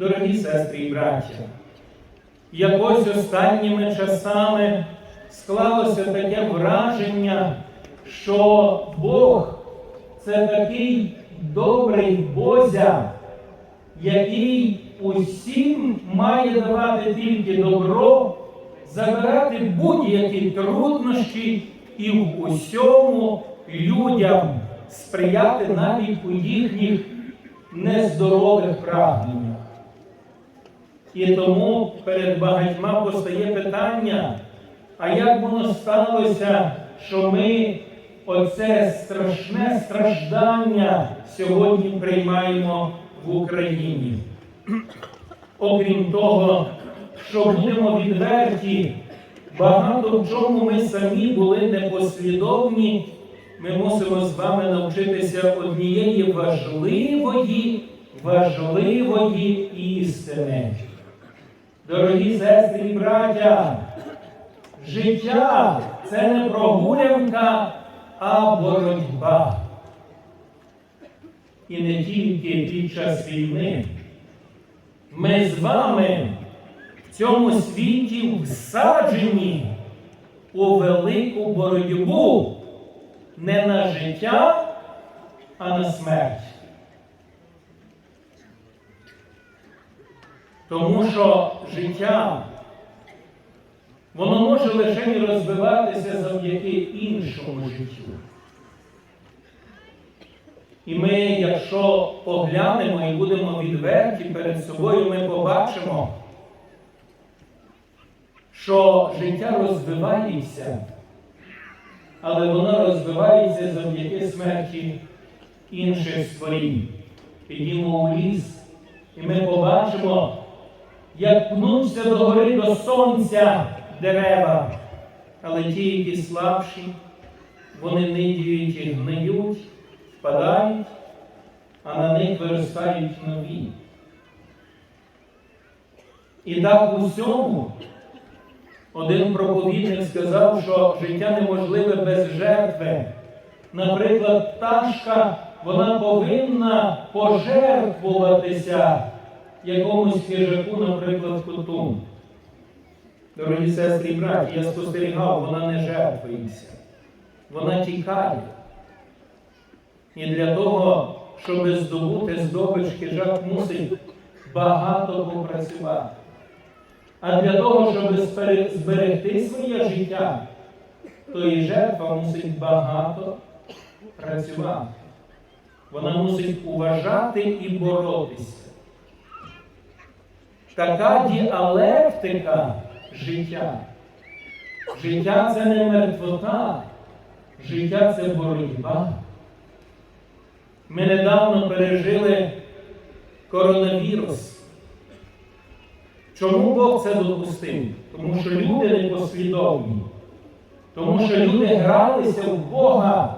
Дорогі сестри і браття, якось останніми часами склалося таке враження, що Бог це такий добрий Бозя, який усім має давати тільки добро, забирати будь-які труднощі і в усьому людям сприяти навіть у їхніх нездорових прагненнях. І тому перед багатьма постає питання, а як воно сталося, що ми оце страшне страждання сьогодні приймаємо в Україні? Окрім того, що будемо відверті, багато в чому ми самі були непослідовні, ми мусимо з вами навчитися однієї важливої, важливої істини. Дорогі сестри і браття, життя це не прогулянка, а боротьба. І не тільки під час війни. Ми з вами в цьому світі всаджені у велику боротьбу не на життя, а на смерть. Тому що життя, воно може лише й розвиватися завдяки іншому життю. І ми, якщо поглянемо і будемо відверті перед собою, ми побачимо, що життя розвивається, але воно розвивається завдяки смерті інших створінь. Підіймо у ліс, і ми побачимо, як пнуться до гори до сонця дерева, але ті, які слабші, вони нидіють і гниють, впадають, а на них виростають нові. І так у всьому один проповідник сказав, що життя неможливе без жертви. Наприклад, пташка, вона повинна пожертвуватися якомусь хижаку, наприклад, коту. Дорогі сестри і браті, я спостерігав, вона не жертвується, вона тікає. І для того, щоб здобути здобич, хижак мусить багато попрацювати. А для того, щоб зберегти своє життя, то і жертва мусить багато працювати. Вона мусить уважати і боротися. Така діалектика життя. Життя це не мертвота, життя це боротьба. Ми недавно пережили коронавірус. Чому Бог це допустив? Тому що люди непослідовні. Тому що люди гралися в Бога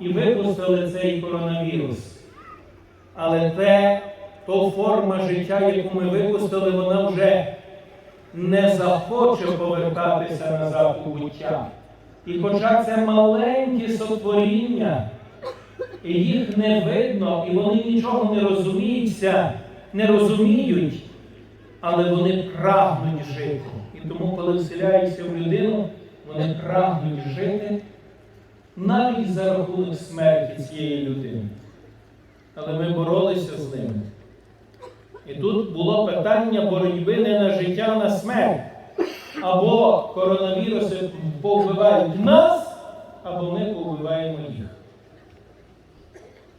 і випустили цей коронавірус. Але те, то форма життя, яку ми випустили, вона вже не захоче повертатися назад у буття. І хоча це маленькі сотворіння, і їх не видно, і вони нічого не розуміються, не розуміють, але вони прагнуть жити. І тому, коли вселяються в людину, вони прагнуть жити навіть за рахунок смерті цієї людини. Але ми боролися з ними. І тут було питання боротьби не на життя, а на смерть. Або коронавіруси повбивають нас, або ми повбиваємо їх.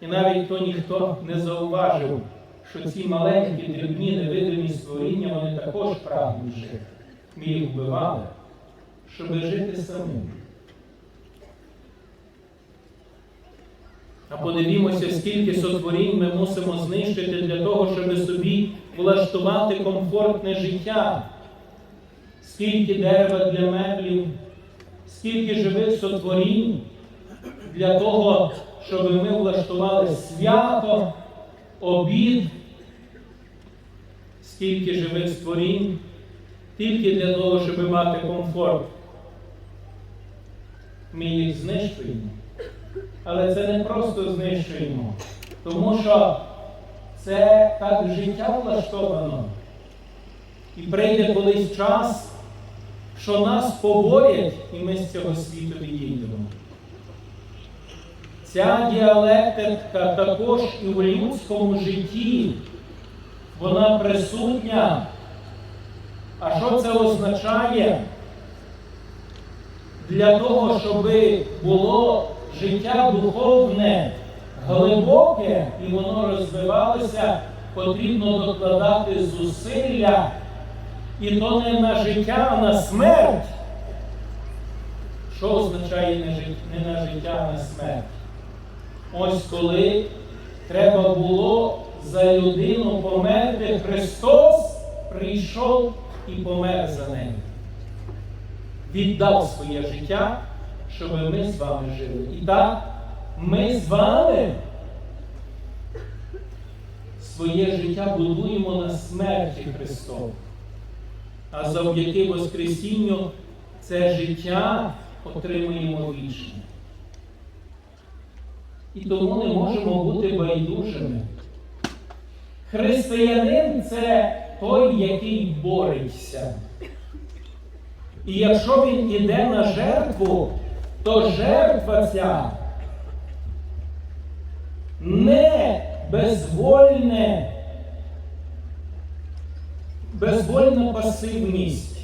І навіть то ніхто не зауважив, що ці маленькі, дрібні, невидимі створіння, вони також прагнуть жити. Ми їх вбивали, щоб жити самим. А подивімося, скільки сотворінь ми мусимо знищити для того, щоб собі влаштувати комфортне життя, скільки дерева для меблів, скільки живих сотворінь для того, щоб ми влаштували свято, обід, скільки живих створінь, тільки для того, щоб мати комфорт. Ми їх знищуємо. Але це не просто знищуємо, тому що це так життя влаштовано. І прийде колись час, що нас поборять, і ми з цього світу відійдемо. Ця діалектика також і в людському житті, вона присутня. А що це означає? Для того, щоб було життя духовне, глибоке і воно розвивалося, потрібно докладати зусилля. І то не на життя, а на смерть. Що означає не, на життя, а на смерть? Ось коли треба було за людину померти, Христос прийшов і помер за нею. Віддав своє життя, щоб ми з вами жили. І так, ми з вами своє життя будуємо на смерті Христовій. А завдяки Воскресінню це життя отримуємо вічне. І тому не можемо бути байдужими. Християнин це той, який бореться. І якщо він іде на жертву, то жертва ця не безвольне, безвольна пасивність,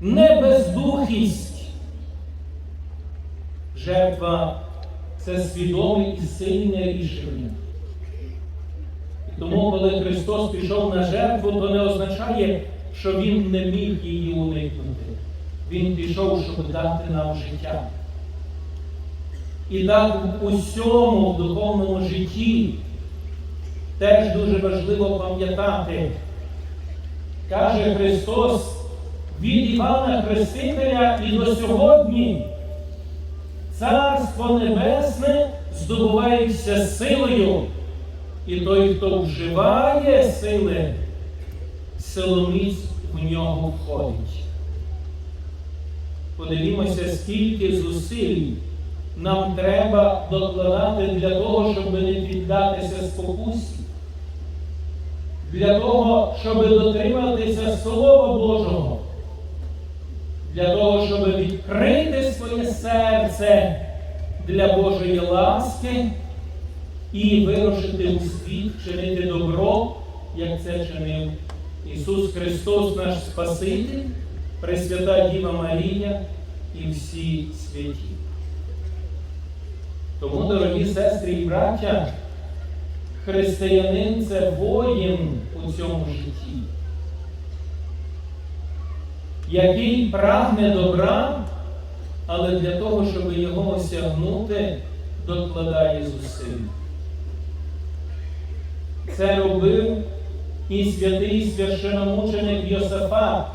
не бездухість. Жертва це свідоме і сильне рішення. Тому, коли Христос пішов на жертву, то не означає, що Він не міг її уникнути. Він пішов, щоб дати нам життя. І так у всьому в духовному житті теж дуже важливо пам'ятати, каже Христос від Івана Хрестителя і до сьогодні. Царство Небесне здобувається силою, і той, хто вживає сили, силоміць в нього входить. Подивімося, скільки зусиль нам треба докладати для того, щоб не піддатися спокусі, для того, щоб дотриматися Слова Божого. Для того, щоб відкрити своє серце для Божої ласки і вирушити у світ, чинити добро, як це чинив Ісус Христос, наш Спаситель, Пресвята Діва Марія і всі святі. Тому, дорогі сестри і браття, християнин це воїн у цьому житті який прагне добра, але для того, щоб його осягнути, докладає зусиль. Це робив і святий священомученик Йосафат.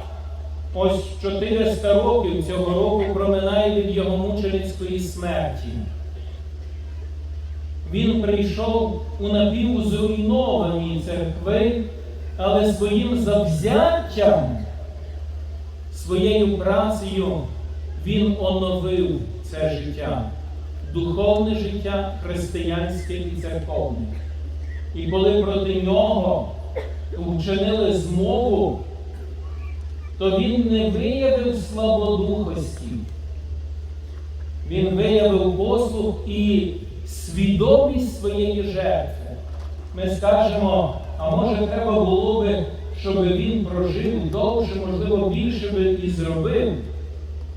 Ось 400 років цього року проминає від його мученицької смерті. Він прийшов у напівзруйновані церкви, але своїм завзяттям своєю працею він оновив це життя, духовне життя християнське і церковне. І коли проти нього вчинили змову, то він не виявив слабодухості. Він виявив послуг і свідомість своєї жертви. Ми скажемо, а може треба було би щоб він прожив довше, можливо, більше би і зробив.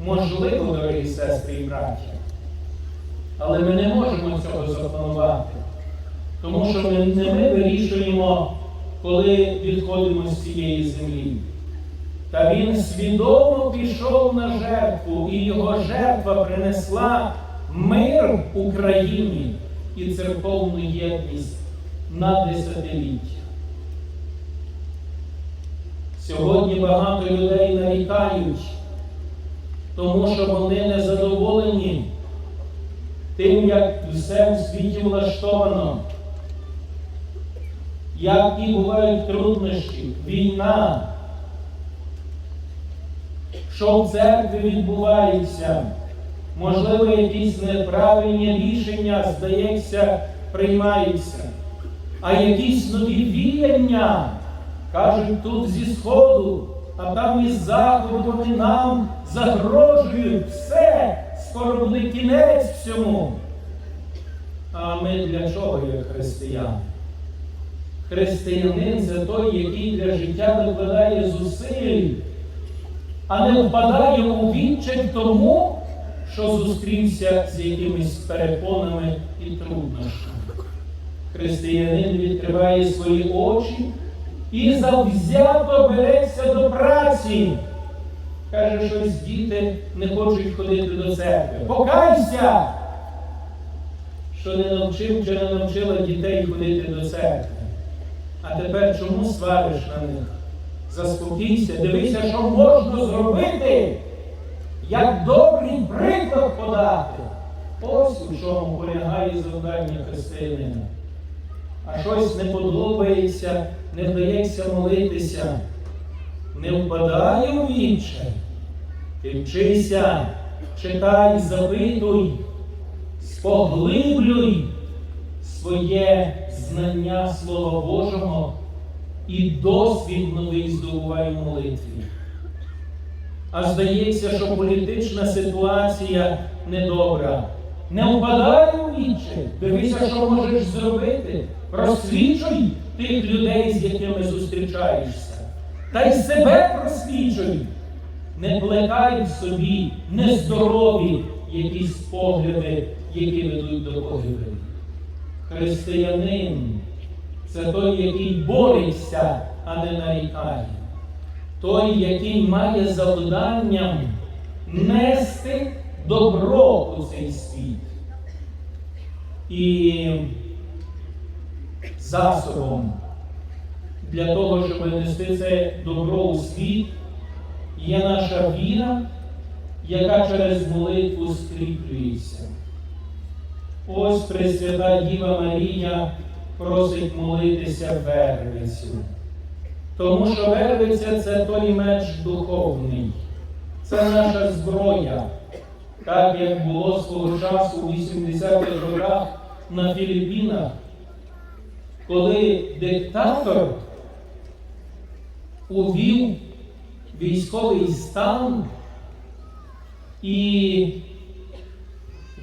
Можливо, дорогі сестри і браті. Але ми не можемо цього запланувати. Тому що ми не ми вирішуємо, коли відходимо з цієї землі. Та він свідомо пішов на жертву, і його жертва принесла мир Україні і церковну єдність на десятиліття. Сьогодні багато людей нарікають, тому що вони не задоволені тим, як все у світі влаштовано, які бувають труднощі, війна, що в церкві відбувається, можливо, якісь неправильні рішення, здається, приймаються. а якісь нові віяння. Кажуть, тут зі сходу, а там із заходу вони нам загрожують все, скоро буде кінець всьому. А ми для чого, як християни? Християнин це той, який для життя докладає зусиль, а не впадає у відчай тому, що зустрівся з якимись перепонами і труднощами. Християнин відкриває свої очі і завзято береться до праці. Каже, щось діти не хочуть ходити до церкви. Покайся! Що не навчив чи не навчила дітей ходити до церкви. А тепер чому свариш на них? Заспокійся, дивися, що можна зробити, як добрий приклад подати. Ось у чому полягає завдання християнина. А щось не подобається, не вдається молитися, не впадає у відчай. Ти вчися, читай, запитуй, споглиблюй своє знання Слова Божого і досвід новий здобувай в молитві. А здається, що політична ситуація недобра. Не впадай у відчай, дивися, що можеш зробити. Розсвічуй тих людей, з якими зустрічаєшся. Та й себе просвічуй. Не плекай в собі нездорові якісь погляди, які ведуть до погибелі. Християнин це той, який бореться, а не нарікає. Той, який має завданням нести добро у цей світ. І засобом для того, щоб нести це добро у світ, є наша віра, яка через молитву скріплюється. Ось Пресвята Діва Марія просить молитися вервицю. Тому що вервиця це той меч духовний, це наша зброя. Так як було свого часу у 80-х роках на Філіппінах, коли диктатор увів військовий стан і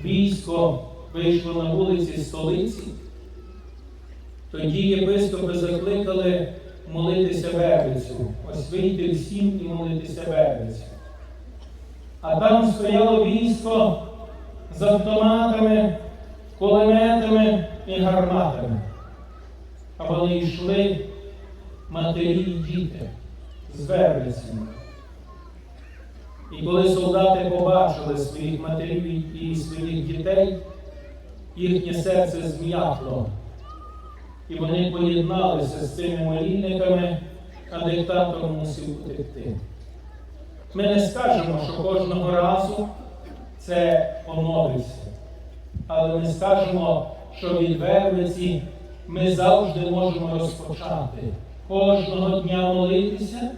військо вийшло на вулиці столиці, тоді єпископи закликали молитися вервицю. Ось всім і молитися вервицю. А там стояло військо з автоматами, кулеметами і гарматами. А вони йшли матері і діти з вервицями. І коли солдати побачили своїх матерів і своїх дітей, їхнє серце зм'якло. І вони поєдналися з цими молільниками, а диктатор мусив утекти. Ми не скажемо, що кожного разу це поновиться. Але ми скажемо, що від вервиці ми завжди можемо розпочати кожного дня молитися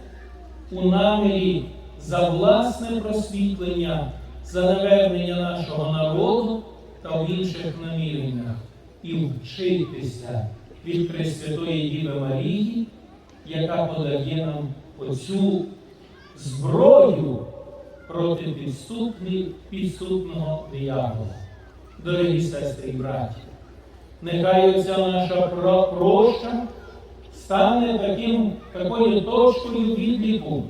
у намірі за власне просвітлення, за навернення нашого народу та в інших наміреннях і вчитися від Пресвятої Діви Марії, яка подає нам оцю зброю проти підступні, підступного диявола. Дорогі сестри і браті, нехай оця наша проща стане таким, такою точкою відліку,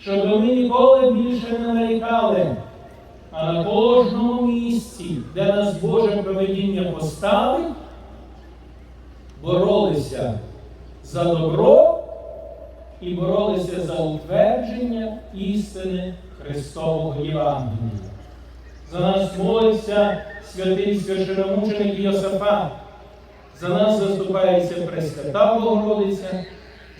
щоб ми ніколи більше не нарікали, а на кожному місці, де нас Боже проведіння поставить, боролися за добро і боролися за утвердження істини Христового Євангелія. За нас молився святий священомученик Йосифат, за нас заступається Пресвята Богородиця,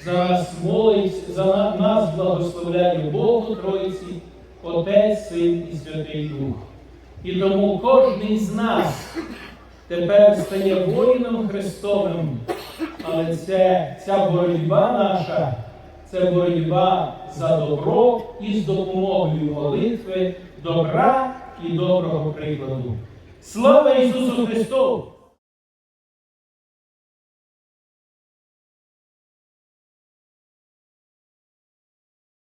за нас молиться, за нас благословляє Богу Тройці, Отець, Син і Святий Дух. І тому кожен з нас тепер стає воїном Христовим, але це, ця боротьба наша, це боротьба за добро і з допомогою молитви, добра і доброго прикладу. Слава Ісусу Христу!